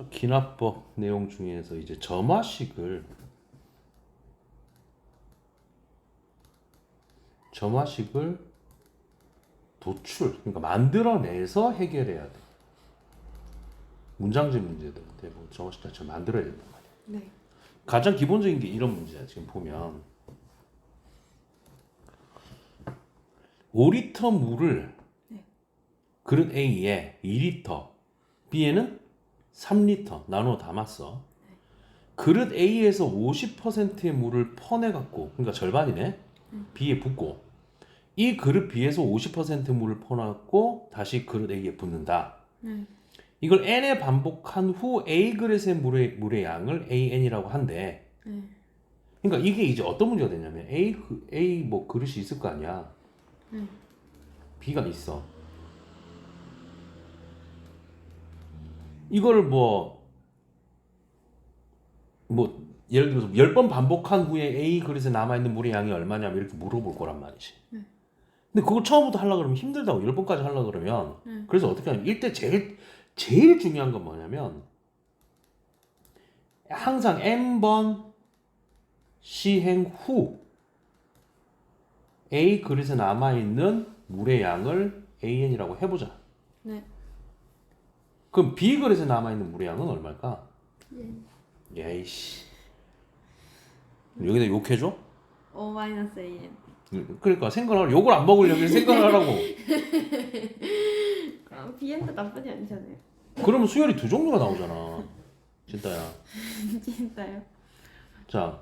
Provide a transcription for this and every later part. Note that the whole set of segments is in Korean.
저 기납법 내용 중에서 이제 점화식을 점화식을 도출 그러니까 만들어내서 해결해야 돼. 문장집 문제들 대부분 점화식 자체를 만들어야 된단 말이야. 네. 가장 기본적인 게 이런 문제야. 지금 보면 5리터 물을 네. 그릇 A에 2리터, B에는 3리터 나눠 담았어. 그릇 A에서 50%의 물을 퍼내 갖고 그러니까 절반이네. B에 붓고 이 그릇 B에서 50% 물을 퍼내갖고 다시 그릇 A에 붓는다. 네. 이걸 n에 반복한 후 A 그릇의 물의 물의 양을 AN이라고 한대. 네. 그러니까 이게 이제 어떤 문제가 되냐면 A 그- A 뭐 그릇이 있을 거 아니야. 네. B가 있어. 이거를 뭐, 뭐, 예를 들어서 10번 반복한 후에 A 그릇에 남아있는 물의 양이 얼마냐면 이렇게 물어볼 거란 말이지. 네. 근데 그걸 처음부터 하려고 그러면 힘들다고 10번까지 하려고 그러면 네. 그래서 어떻게 하냐면 일대 제일, 제일 중요한 건 뭐냐면 항상 n번 시행 후 A 그릇에 남아있는 물의 양을 AN이라고 해보자. 네. 그럼 B 그릇에 남아있는 물의 양은 얼마일까? 예. 야이씨. 여기다 욕해줘? O 마이너스 AN. 그러니까 생각을 욕을 안 먹으려면 생각을 하라고. 그럼 BN도 나쁘지 않잖아요. 그러면 수열이 두 종류가 나오잖아. 진짜야. 진짜요? 자.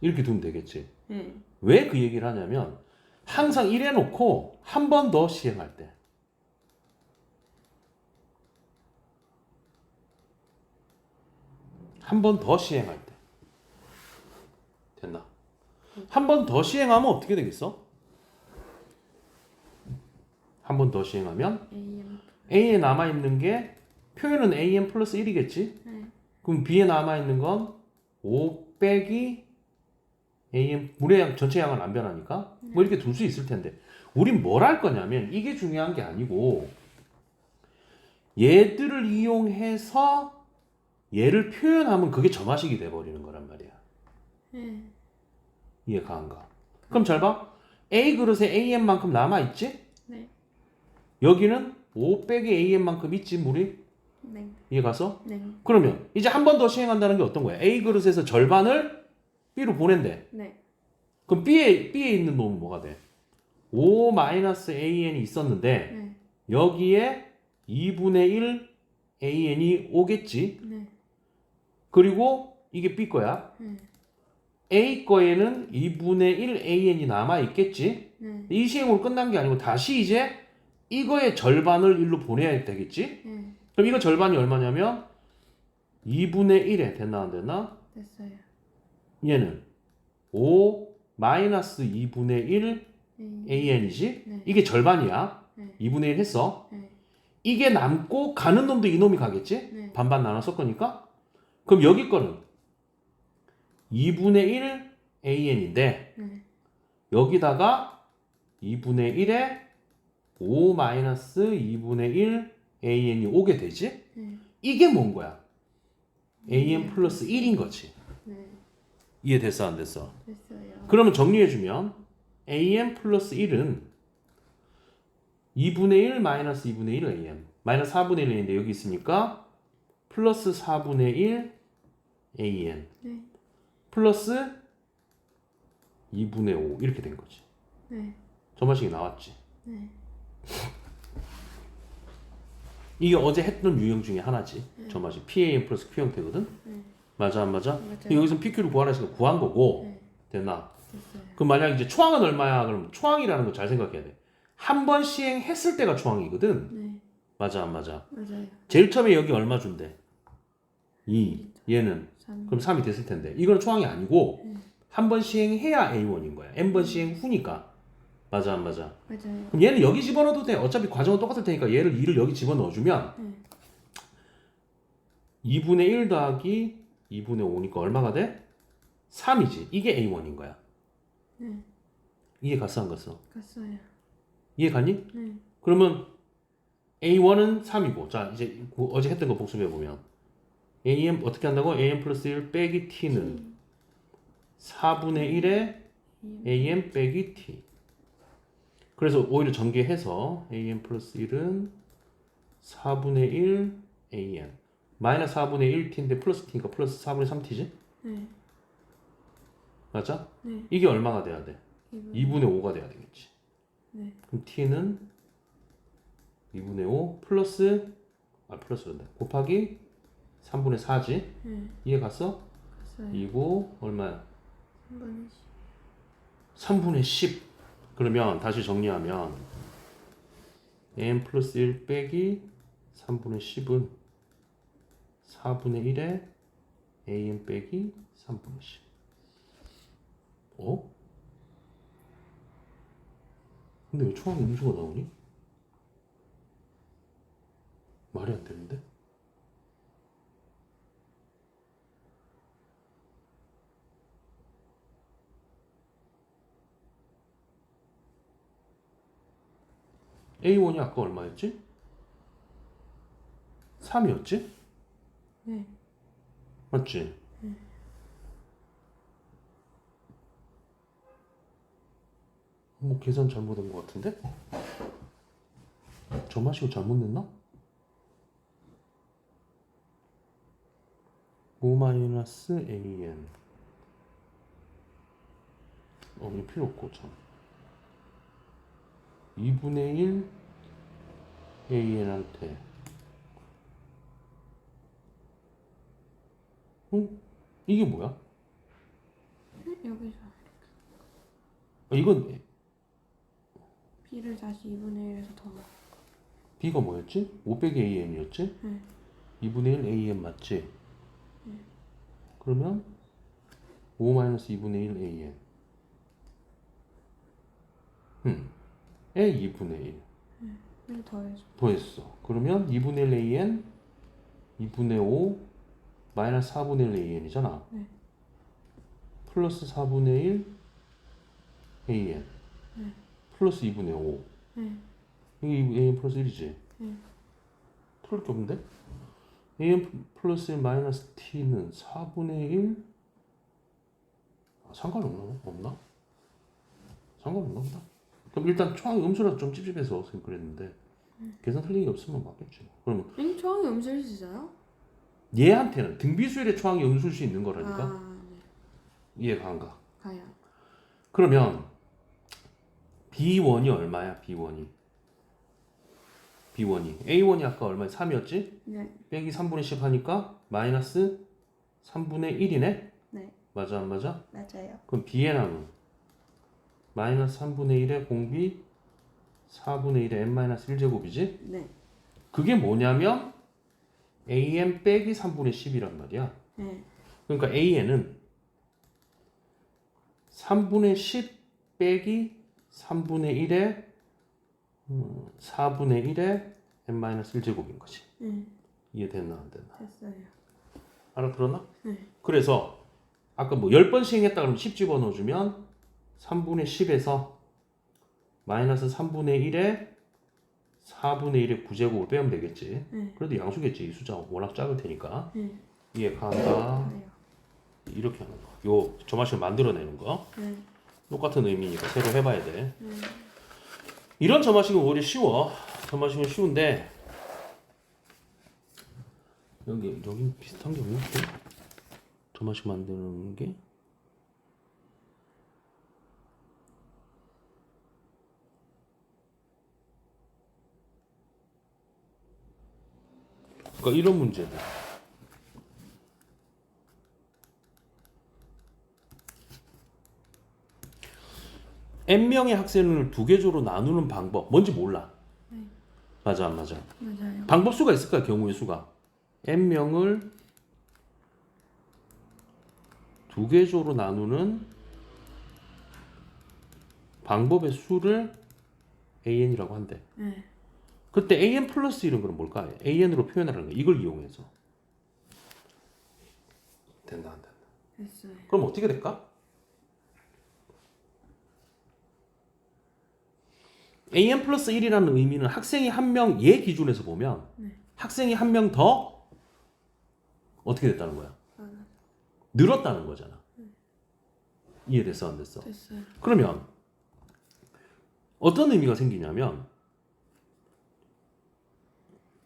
이렇게 두면 되겠지. 네. 왜 그 얘기를 하냐면 항상 이래 놓고 한 번 더 시행할 때. 한 번 더 시행할 때. 됐나? 한 번 더 시행하면 어떻게 되겠어? 한 번 더 시행하면 AM. A에 남아 있는 게 표현은 AN 플러스 1이겠지? 네. 그럼 B에 남아 있는 건 5 빼기 AM 물의 양 전체 양은 안 변하니까 뭐 이렇게 둘 수 있을 텐데 우린 뭘 할 거냐면 이게 중요한 게 아니고 얘들을 이용해서 얘를 표현하면 그게 점화식이 돼 버리는 거란 말이야. 네. 이해 가한가? 그럼 잘 봐. A 그릇에 AM만큼 남아 있지? 네. 여기는 5 빼기 AM만큼 있지 물이? 네. 이해 가서? 네. 그러면 이제 한 번 더 시행한다는 게 어떤 거야? A 그릇에서 절반을 B로 보낸대. 네. 그럼 B에 B에 있는 놈은 뭐가 돼? 5 마이너스 AN이 있었는데 네. 여기에 2분의 1 AN이 오겠지. 네. 그리고 이게 B 거야. 네. A 거에는 2분의 1 AN이 남아 있겠지. 네. 이 시행으로 끝난 게 아니고 다시 이제 이거의 절반을 1로 보내야 되겠지. 네. 그럼 이거 절반이 얼마냐면 2분의 1에 됐나 안 됐나? 됐어요. 얘는 5 마이너스 2분의 1 네. AN이지? 네. 이게 절반이야. 네. 2분의 1 했어. 네. 이게 남고 가는 놈도 이놈이 가겠지? 네. 반반 나눴을 거니까. 그럼 여기 거는 2분의 1 AN인데 네. 여기다가 2분의 1에 5 마이너스 2분의 1 AN이 오게 되지? 네. 이게 뭔 거야? AN 플러스 1인 거지. 네. 이해됐어 안 됐어? 됐어요. 그러면 정리해주면 AM 플러스 1은 2분의 1 마이너스 2분의 1 AM 마이너스 4분의 1인데 여기 있으니까 플러스 4분의 1 AN 네. 플러스 2분의 5 이렇게 된 거지. 네. 점화식이 나왔지. 네. 이게 어제 했던 유형 중에 하나지. 점화식 PAM 플러스 Q 형태거든. 네. 맞아 안 맞아? 맞아요. 여기서 PQ를 구하라해서 구한 거고 네. 됐나? 됐어요. 그럼 만약 이제 초항은 얼마야? 그럼 초항이라는 거 잘 생각해야 돼. 한 번 시행했을 때가 초항이거든. 네. 맞아 안 맞아? 맞아요. 제일 처음에 여기 얼마 준대? 2. 얘는 3. 그럼 3이 됐을 텐데. 이거는 초항이 아니고 한번 시행해야 A1인 거야. n번 시행 후니까. 맞아 안 맞아? 맞아요. 그럼 얘는 여기 집어넣어도 돼. 어차피 과정은 똑같을 테니까 얘를 2를 여기 집어넣어 주면 네. 2분의 1 더하기 2분의 5니까 얼마가 돼? 3이지. 이게 A1인 거야. 네. 이해 갔어 안 갔어? 갔어요. 이해 갔니? 네. 그러면 A1은 3이고 자 이제 그 어제 했던 거 복습해 보면 AM 어떻게 한다고? AM 플러스 1 빼기 T는 4분의 1의 AM 빼기 T 그래서 오히려 전개해서 AM 플러스 1은 4분의 1 AM 마이너스 4분의 1T인데 플러스 T니까 플러스 4분의 3T지? 네. 맞아? 네. 이게 얼마가 돼야 돼? 2분. 2분의 5가 돼야 되겠지 네. 그럼 t는 2분의 5 플러스 아 플러스란다 곱하기 3분의 4지 네. 이해 갔어? 갔어요. 이고 얼마야? 3분의 3분의 10 그러면 다시 정리하면 n 플러스 1 빼기 3분의 10은 4분의 1에 an 빼기 3분의 10 어? 근데 왜 초항 음수가 나오니? 말이 안 되는데? A1이 아까 얼마였지? 3이었지? 네. 맞지? 뭐 계산 잘못한 것 같은데? 저 마시고 잘못 냈나? 5 마이너스 AN 어, 이거 필요 없고 참 2분의 1 AN한테 응? 이게 뭐야? 여기서 아, 이건 B를 다시 2분의 1에서 더. B가 뭐였지? 5 빼기 AN이었지? 네. 2분의 1 AN 맞지? 그러면 5 마이너스 2분의 1 AN 음, 에 2분의 1 1 더해서. 더했어. 그러면 2분의 1 AN 2분의 5 마이너스 4분의 1 AN이잖아. 네. 플러스 4분의 1 AN 플러스 2분의 5 네. 이게 AN 플러스 1이지? 네. 풀 게 없는데? AN 플러스 1 마이너스 T는 4분의 1 아, 상관없나? 없나? 상관없나 보다. 그럼 일단 초항이 음수라서 좀 찝찝해서 선생님 그랬는데 계산 틀린 게 없으면 맞겠지. 그러면 응? 초항이 음수일 수 있어요? 얘한테는 등비수열의 초항이 음수일 수 있는 거라니까 아, 네. 이해가 안 가. 가요. 그러면 B1이 얼마야? B1이 B1이 A1이 아까 얼마야? 3이었지? 네. 빼기 3분의 10 하니까 마이너스 3분의 1이네? 네. 맞아 안 맞아? 맞아요. 그럼 B의 남은 마이너스 3분의 1의 공비 4분의 1의 n-1제곱이지? 네. 그게 뭐냐면 AN 빼기 3분의 10이란 말이야 네. 그러니까 AN은 3분의 10 빼기 3분의 1의 음, 4분의 1의 n-1제곱인 거지 네. 이해됐나 안 됐나? 됐어요. 알아들었나? 네. 그래서 아까 뭐 10번 시행했다 그러면 10 집어넣어주면 3분의 10에서 마이너스 3분의 1에 4분의 1의 9제곱을 빼면 되겠지. 네. 그래도 양수겠지. 이 숫자 워낙 작을 테니까. 네. 이해 간다. 가요. 이렇게 하는 거. 요 점화식을 만들어내는 거. 네. 똑같은 의미니까 새로 해봐야 돼. 네. 이런 점화식은 오히려 쉬워. 점화식은 쉬운데 여기 여기 비슷한 게? 또? 점화식 만드는 게 그러니까 이런 문제들. n 명의 학생을 두 개 조로 나누는 방법 뭔지 몰라. 네. 맞아 안 맞아? 맞아요. 방법 수가 있을까 경우의 수가 n 명을 두 개 조로 나누는 방법의 수를 an이라고 한대. 네. 그때 an 플러스 1은 그럼 뭘까? an으로 표현하는 거야. 이걸 이용해서 된다 안 된다. 됐어요. 그럼 어떻게 될까? an 플러스 1이라는 의미는 학생이 한 명 얘 기준에서 보면 네. 학생이 한 명 더 어떻게 됐다는 거야? 아, 늘었다는 거잖아. 이해됐어 안 됐어? 됐어요. 그러면 어떤 의미가 생기냐면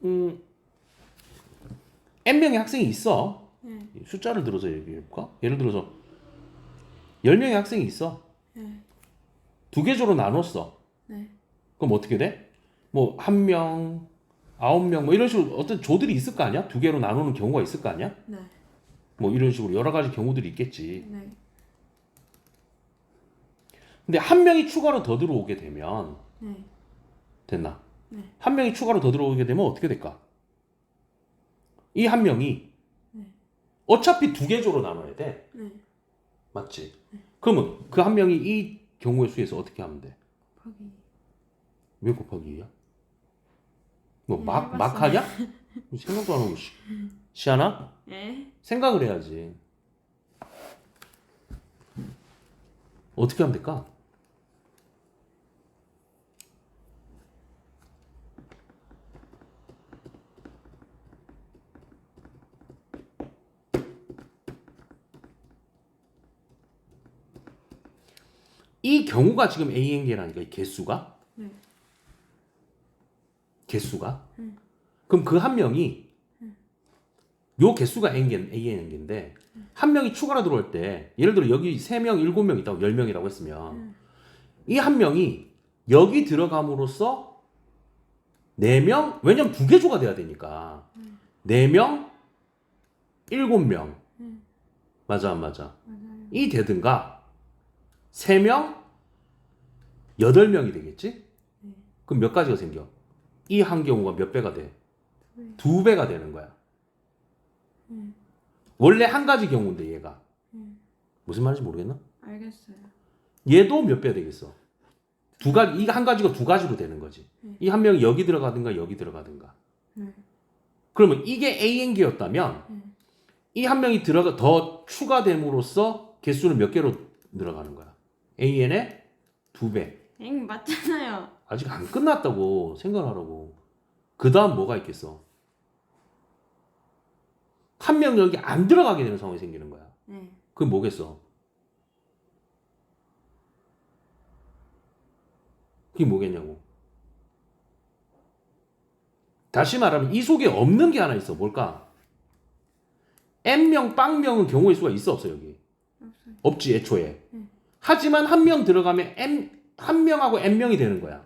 음 n 명의 학생이 있어. 네. 숫자를 들어서 얘기해 볼까? 예를 들어서 10명의 학생이 있어. 네. 두 개 조로 나눴어. 네. 그럼 어떻게 돼? 뭐 한 명, 아홉 명, 뭐 이런 식으로 어떤 조들이 있을 거 아니야? 두 개로 나누는 경우가 있을 거 아니야? 네. 뭐 이런 식으로 여러 가지 경우들이 있겠지. 네. 근데 한 명이 추가로 더 들어오게 되면 네. 됐나? 네. 한 명이 추가로 더 들어오게 되면 어떻게 될까? 이 한 명이 네. 어차피 두 개 조로 나눠야 돼. 네. 맞지? 그러면 그 한 명이 이 경우의 수에서 어떻게 하면 돼? 곱하기. 왜 곱하기 2야? 뭐 네, 막, 해봤어요. 막 하냐? 생각도 안 하고 시, 시하나? 네. 생각을 해야지. 어떻게 하면 될까? 이 경우가 지금 AN계라니까 이 개수가 네. 개수가 음. 그럼 그 한 명이 요 개수가 N개, AN계인데 한 명이 추가로 들어올 때 예를 들어 여기 3명, 7명 있다고 10명이라고 했으면 음. 이한 명이 여기 들어감으로써 4명 왜냐면 두 개 조가 돼야 되니까 4명, 7명 음. 맞아 안 맞아 맞아요. 이 되든가 3명, 8명이 되겠지? 네. 그럼 몇 가지가 생겨? 이 한 경우가 몇 배가 돼? 두 배. 배가 되는 거야. 음. 원래 한 가지 경우인데 얘가 음. 무슨 말인지 모르겠나? 알겠어요. 얘도 몇 배 되겠어? 두 가지 이 한 가지가 두 가지로 되는 거지. 네. 이한 명이 여기 들어가든가 여기 들어가든가. 네. 그러면 이게 AN계였다면 네. 이한 명이 들어가 더 추가됨으로써 개수는 몇 개로 늘어가는 거야? AN의 두 배. 엥 맞잖아요. 아직 안 끝났다고 생각하라고. 그 다음 뭐가 있겠어? 한명 여기 안 들어가게 되는 상황이 생기는 거야. 네. 그게 뭐겠어? 그게 뭐겠냐고. 다시 말하면 이 속에 없는 게 하나 있어. 뭘까? N명, 빵명은 경우의 수가 있어 없어 여기? 없어요. 없지 애초에. 음. 하지만 한 명 들어가면 M 한 명하고 N명이 되는 거야.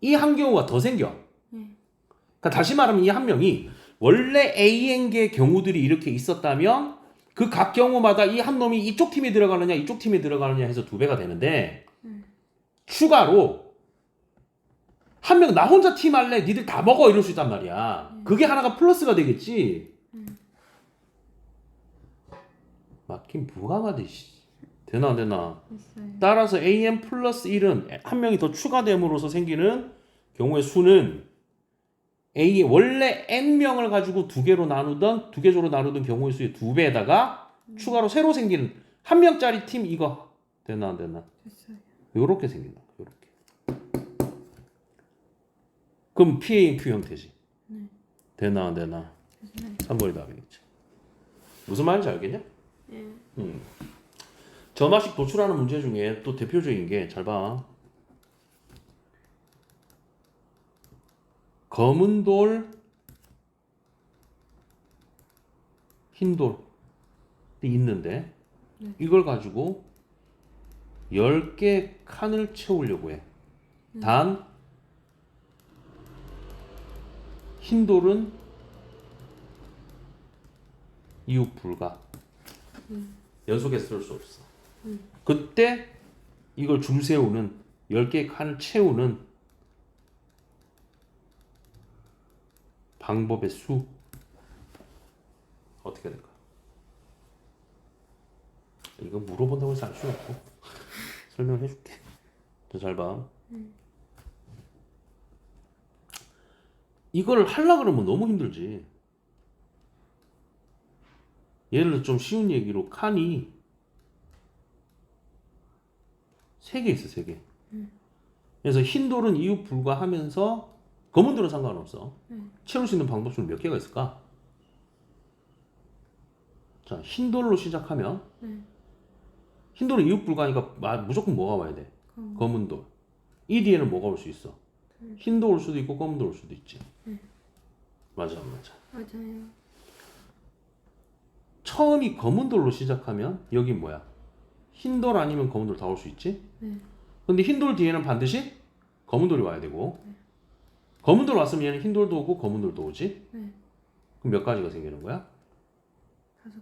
이 한 경우가 더 생겨. 네. 그러니까 다시 말하면 이 한 명이 원래 AN계 경우들이 이렇게 있었다면 그 각 경우마다 이 한 놈이 이쪽 팀에 들어가느냐 이쪽 팀에 들어가느냐 해서 두 배가 되는데 음. 추가로 한 명 나 혼자 팀 할래 니들 다 먹어 이럴 수 있단 말이야 그게 하나가 플러스가 되겠지 음. 막힌 뭐가 씨. 되나 안 되나 있어요. 따라서 AN 플러스 1은 한 명이 더 추가됨으로써 생기는 경우의 수는 A 원래 n 명을 가지고 두 개로 나누던 두 개조로 나누던 경우의 수의 두 배에다가 추가로 새로 생기는 한 명짜리 팀 이거 되나 안 되나? 됐어요. 요렇게 생긴다. 요렇게. 그럼 PANQ 형태지. 네. 되나 안 되나? 됐어요. 3번이 답이겠지. 무슨 말인지 알겠냐? 네. 음. 점화식 도출하는 문제 중에 또 대표적인 게 잘 봐. 검은 돌, 흰 돌이 있는데 네. 이걸 가지고 10개 칸을 채우려고 해. 단흰 돌은 이웃 불가. 연속해서 쓸수 없어. 음. 그때 이걸 줄 세우는 10개의 칸을 채우는 방법의 수 어떻게 될까? 이거 물어본다고 해서 알 수는 없고 설명해 줄게. 잘 봐. 이걸 하려 그러면 너무 힘들지. 예를 들어 좀 쉬운 얘기로 칸이 세 개 있어 세 개. 그래서 흰 돌은 이웃 불가하면서 검은 돌은 상관없어. 네. 채울 수 있는 방법 중에 몇 개가 있을까? 자, 흰 돌로 시작하면 네. 흰 돌은 이웃 마- 무조건 뭐가 와야 돼? 검. 검은 돌. 이 뒤에는 뭐가 올 수 있어? 흰돌 올 수도 있고 검은 돌 올 수도 있지. 맞아, 안 맞아. 맞아요. 처음이 검은 돌로 시작하면 여기 뭐야? 흰 돌 아니면 검은 돌 다 올 수 있지? 네. 근데 흰 돌 뒤에는 반드시 검은 돌이 와야 되고 검은 돌 왔으면 얘는 흰 돌도 오고 검은 돌도 오지? 네. 그럼 몇 가지가 생기는 거야? 다섯 개.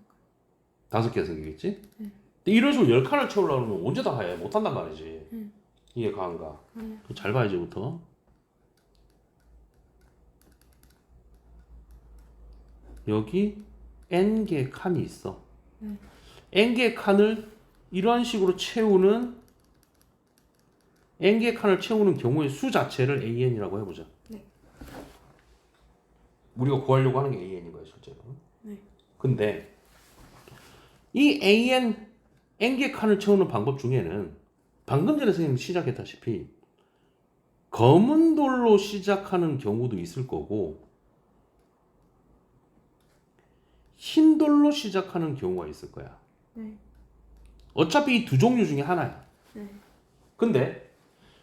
다섯 개가 생기겠지? 네. 근데 이런 식으로 열 칸을 채우려고 하면 언제 다 해? 못 한단 말이지. 음. 이해 가안가? 네. 잘 봐야지부터. 여기 n 개 칸이 있어. 네. n 개 칸을 이런 식으로 채우는 n 개 칸을 채우는 경우의 수 자체를 an이라고 해보자. 네. 우리가 구하려고 하는 게 an인 거야 실제로. 네. 근데 이 an n 개 칸을 채우는 방법 중에는 방금 전에 선생님 시작했다시피 검은 돌로 시작하는 경우도 있을 거고 흰 돌로 시작하는 경우가 있을 거야. 네. 어차피 이 두 종류 중에 하나야. 네. 근데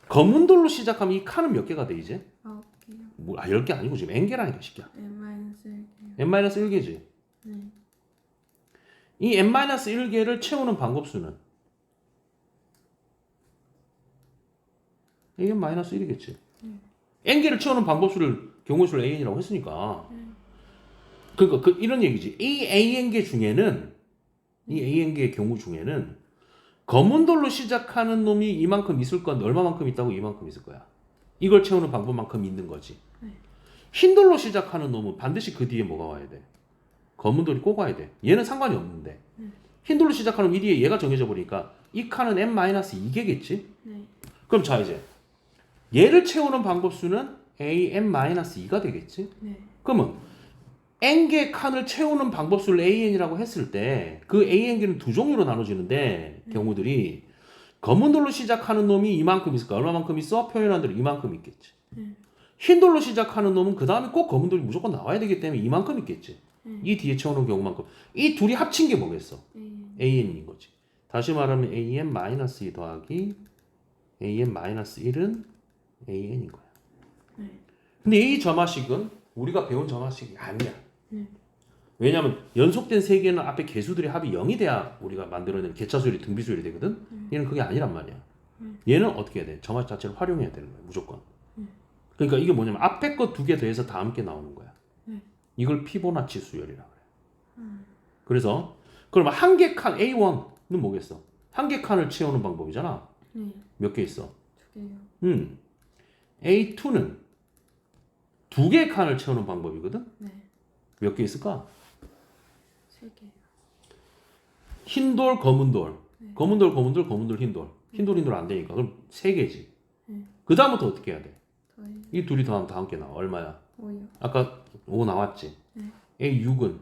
검은 돌로 시작하면 이 칸은 몇 개가 돼 이제? 아홉 개요. 뭐, 아, 10개 아니고 지금 n개라니까 시키야. n 마이너스 1개요. n-1개지. 네. 이 n-1개를 채우는 방법수는 an-1이겠지. n개를 채우는 방법수를 경우수를 an이라고 했으니까. 그러니까 그 이런 얘기지. 이 an개 중에는 이 an개의 경우 중에는 검은 돌로 시작하는 놈이 이만큼 있을 건 얼마만큼 있다고 이만큼 있을 거야. 이걸 채우는 방법만큼 있는 거지. 네. 흰 돌로 시작하는 놈은 반드시 그 뒤에 뭐가 와야 돼? 검은 돌이 꼭 와야 돼. 얘는 상관이 없는데. 흰 돌로 시작하는 이 뒤에 얘가 정해져 버리니까 이 칸은 n-2개겠지? 네. 그럼 자 이제 얘를 채우는 방법 수는 an-2가 되겠지? 네. 그러면 n개 칸을 채우는 방법수를 an이라고 했을 때 그 an개는 두 종류로 나눠지는데 경우들이 검은 돌로 시작하는 놈이 이만큼 있을까? 얼마만큼 있어? 표현한 대로 이만큼 있겠지. 흰 돌로 시작하는 놈은 그 다음에 꼭 검은 돌이 무조건 나와야 되기 때문에 이만큼 있겠지. 이 뒤에 채우는 경우만큼. 이 둘이 합친 게 뭐겠어? an. an인 거지. 다시 말하면 an-2 더하기 an-1은 an인 거야. 네. 근데 이 점화식은 우리가 배운 점화식이 아니야. 네. 왜냐하면 연속된 세 개는 앞에 개수들의 합이 0이 돼야 우리가 만들어낸 개차수열이 등비수열이 되거든. 얘는 그게 아니란 말이야. 얘는 어떻게 해야 돼? 점화 자체를 활용해야 되는 거야. 무조건. 그러니까 이게 뭐냐면 앞에 거 두 개 더해서 다음 게 나오는 거야. 네. 이걸 피보나치 수열이라 그래. 그래서 그러면 한개 칸 A1는 뭐겠어? 한 개 칸을 채우는 방법이잖아. 네. 몇개 있어? 두 개요. 음. A2는 두 개 칸을 채우는 방법이거든. 네. 몇 개 있을까? 세 개요. 흰 돌, 검은 돌. 검은 돌, 검은 돌, 검은 돌, 흰 돌. 흰 돌, 흰 돌 안 되니까. 그럼 세 개지. 그 다음부터 어떻게 해야 돼? 더해요. 이 둘이 더하면 다음 게 나와. 얼마야? 오요. 아까 5 나왔지? 네. A6은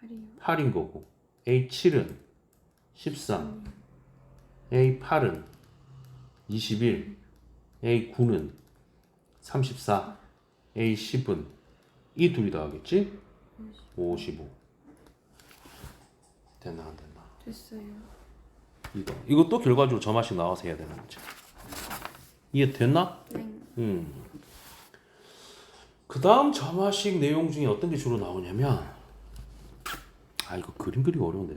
팔이요. 8인 거고. A7은 13. A8은 21. A9는 34. A10은 이 둘이 더하겠지? 55. 됐나 안 됐나? 됐어요. 이거 이것도 결과적으로 점화식 나와서 해야 되는 거지. 이해 됐나? 네. 음. 그 다음 점화식 내용 중에 어떤 게 주로 나오냐면 아 이거 그림 그리기 어려운데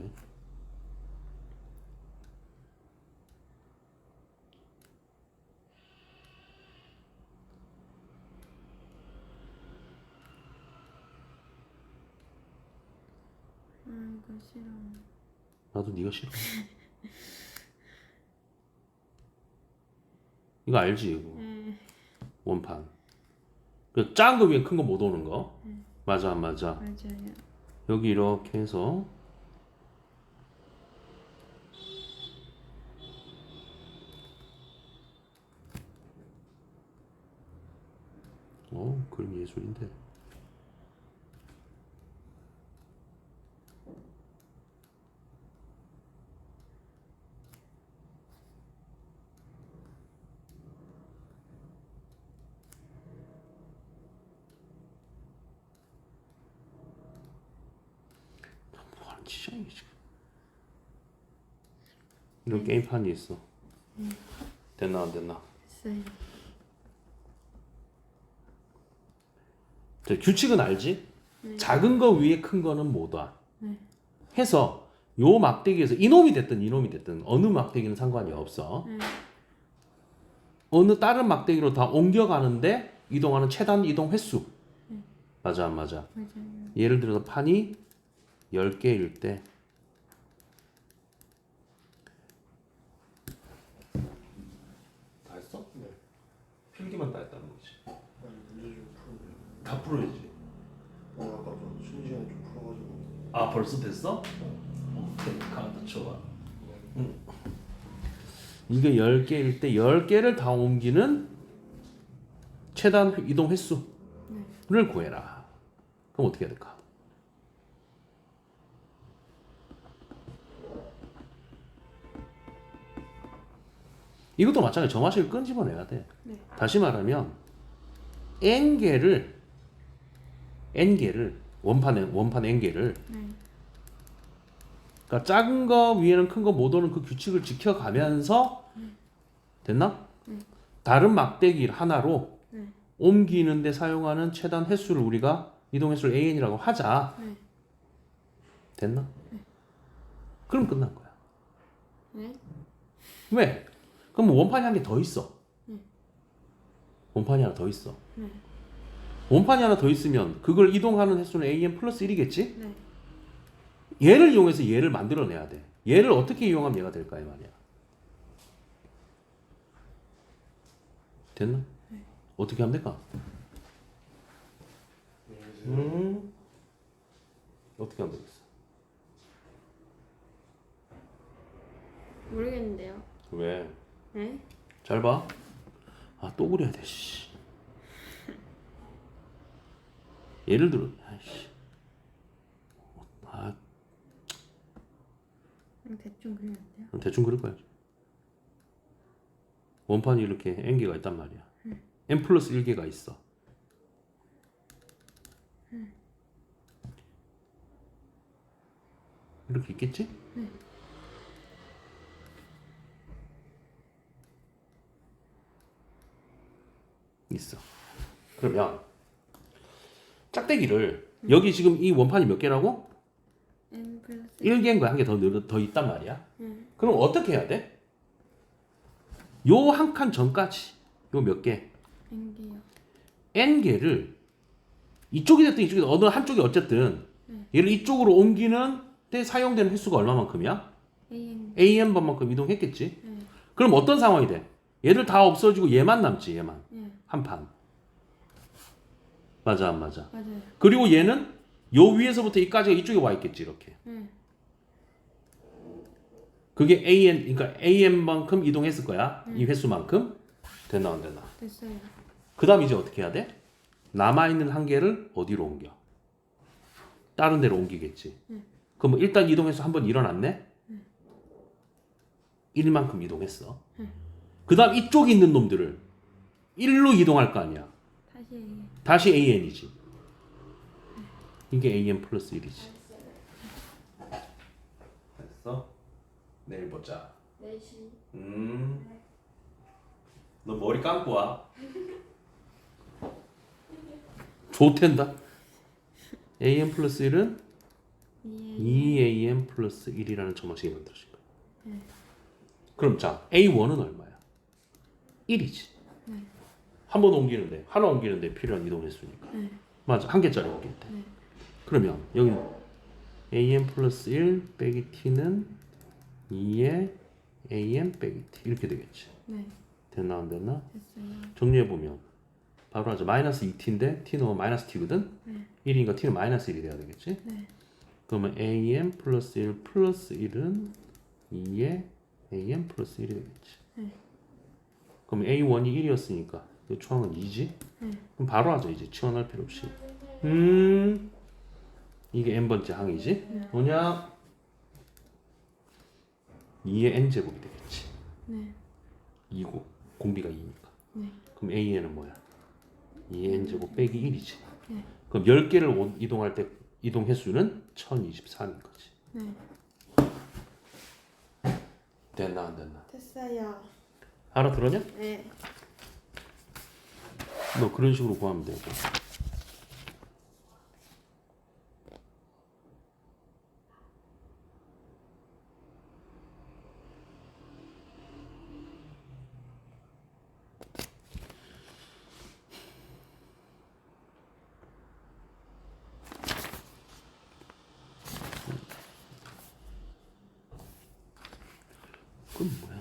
아 이거 싫어. 나도 네가 싫어. 이거 알지 이거? 네. 원판. 그 작은 거 위에 큰 거 못 오는 거? 맞아 안 맞아? 맞아요. 여기 이렇게 해서. 어 그림 예술인데 지정이 지금. 이런 게임판이 있어. 됐나 안 됐나? 됐어요. 자, 규칙은 알지? 작은 거 위에 큰 거는 못 와. 해서 요 막대기에서 이놈이 됐든 이놈이 됐든 어느 막대기는 상관이 없어. 어느 다른 막대기로 다 옮겨가는데 이동하는 최단 이동 횟수. 맞아 안 맞아? 맞아요. 예를 들어서 판이 10개일 때 다 했어? 네. 필기만 다 했다는 거지. 아니 문제 좀 풀어요. 다 풀어야지. 어, 아까 저 쉬는 시간 좀 풀어가지고. 아 벌써 됐어? 오케이 카드 쳐봐 응. 이게 10개일 때 10개를 다 옮기는 최단 회- 이동 횟수를 구해라 그럼 어떻게 해야 될까? 이것도 마찬가지 점화식을 끈집어내야 돼 네. 다시 말하면 n개를 n개를 원판에 원판 n개를 네. 그러니까 작은 거 위에는 큰 거 못 오는 그 규칙을 지켜가면서 됐나? 다른 막대기 하나로 네. 옮기는데 사용하는 최단 횟수를 우리가 이동 횟수를 an이라고 하자. 네. 됐나? 그럼 끝난 거야. 네. 왜? 그럼 원판이 한 개 더 있어. 네. 원판이 하나 더 있어. 네. 원판이 하나 더 있으면 그걸 이동하는 횟수는 an 플러스 1이겠지? 네. 얘를 이용해서 얘를 만들어내야 돼. 얘를 어떻게 이용하면 얘가 될까 이 말이야. 됐나? 어떻게 하면 될까? 음. 어떻게 하면 되겠어? 모르겠는데요. 왜? 네. 잘 봐. 아, 또 그래야 돼, 씨. 예를 들어, 아이씨. 아, 그럼 대충 그리면 안 돼요? 대충 그럴 거야. 원판이 이렇게 n개가 있단 말이야. n 플러스 1개가 있어. 이렇게 있겠지? 있어. 그러면 짝대기를 여기 지금 이 원판이 몇 개라고? n 플러스 1개인 거야. 한 개더더 있단 말이야. 네. 그럼 어떻게 해야 돼? 요 한 칸 전까지 요 몇 개? n 개요. n 개를 이쪽이 됐든 이쪽이 됐든 어느 한쪽이 어쨌든 얘를 이쪽으로 옮기는 때 사용되는 횟수가 얼마만큼이야? an an 번만큼 이동했겠지. 네. 그럼 어떤 상황이 돼? 얘를 다 없어지고 얘만 남지 얘만 네. 한 판. 맞아 안 맞아? 맞아요. 그리고 얘는 요 위에서부터 이까지가 이쪽에 와 있겠지 이렇게. 네. 그게 an 그러니까 an만큼 이동했을 거야 이 횟수만큼 됐나 안 됐나? 됐어요. 그다음 이제 어떻게 해야 돼? 남아 있는 한 개를 어디로 옮겨? 다른 데로 옮기겠지. 그럼 뭐 일단 이동해서 한 번 일어났네. 1만큼 이동했어. 그 다음 이쪽에 있는 놈들을 1로 이동할 거 아니야. 다시 an. 다시 an이지. 이게 an 플러스 1이지. 됐어? 내일 보자. 4시. 음. 너 머리 감고 와. 좋텐다. am 플러스 1은 2a. 2am 플러스 1이라는 점화식이 만들어진 거야. 그럼 자, a1은 얼마야? 1이지. 한번 옮기는데 하나 옮기는데 필요한 이동 횟수니까. 네. 맞아, 한 개짜리 옮길 때. 네. 그러면 여기 am 플러스 1 빼기 t는 2의 am 빼기 t 이렇게 되겠지. 네. 됐나 안 됐나? 됐어요. 정리해 보면 바로 하자. 마이너스 2t인데 t는 마이너스 t거든. 네. 1이니까 t는 마이너스 1이 돼야 되겠지. 네. 그러면 am 플러스 1 플러스 1은 2의 am 플러스 1이 되겠지. 네. 그럼 a1이 1이었으니까 이 초항은 2지. 네. 그럼 바로 하자 이제 치환할 필요 없이. 음 이게 n 번째 항이지. 뭐냐? 2의 n 제곱이 되겠지. 네. 2고 공비가 2니까. 네. 그럼 AN은 뭐야? 2N 제곱 빼기 1이지. 네. 그럼 10개를 이동할 때 이동 횟수는 1024인 거지. 네. 됐나 안 됐나? 됐어요. 알아들었냐? 네. 너 그런 식으로 구하면 되고. 그건 뭐야?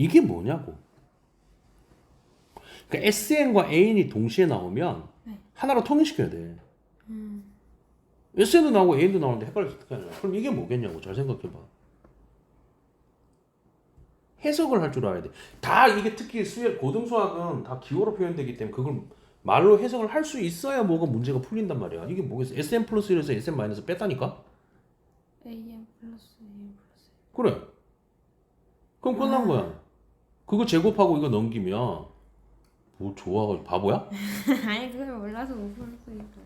이게 뭐냐고. 그러니까 SN과 AN이 동시에 나오면 네. 하나로 통일시켜야 돼. 음. SN도 나오고 AN도 나오는데 헷갈려서 어떻게 하냐. 그럼 이게 뭐겠냐고. 잘 생각해봐. 해석을 할 줄 알아야 돼. 다 이게 특히 수학, 고등수학은 다 기호로 표현되기 때문에 그걸 말로 해석을 할 수 있어야 뭐가 문제가 풀린단 말이야. 이게 뭐겠어. SN 플러스 1에서 SN 마이너스 뺐다니까? AM 플러스 AM 플러스. 그래. 그럼 끝난 거야. 그거 제곱하고 이거 넘기면 뭐 좋아가지고 바보야? 아니 그걸 몰라서 못 풀었으니까.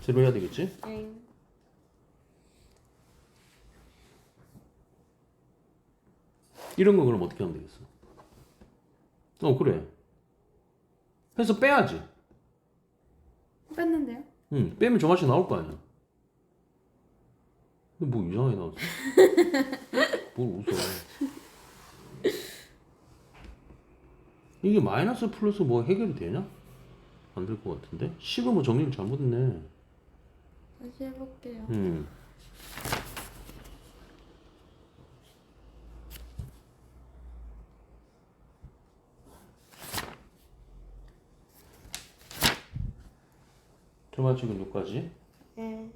새로 해야 되겠지? 엥. 이런 거 그럼 어떻게 하면 되겠어? 어 그래. 해서 빼야지. 뺐는데요? 응 빼면 저맛이 나올 거 아니야. 근데 뭐 이상하게 나왔어. 뭘 웃어. 이게 마이너스 플러스 뭐 해결이 되냐? 안 될 것 같은데? 식은 뭐 정리를 잘못했네. 다시 해볼게요. 음. 저만 지금 여기까지. 네.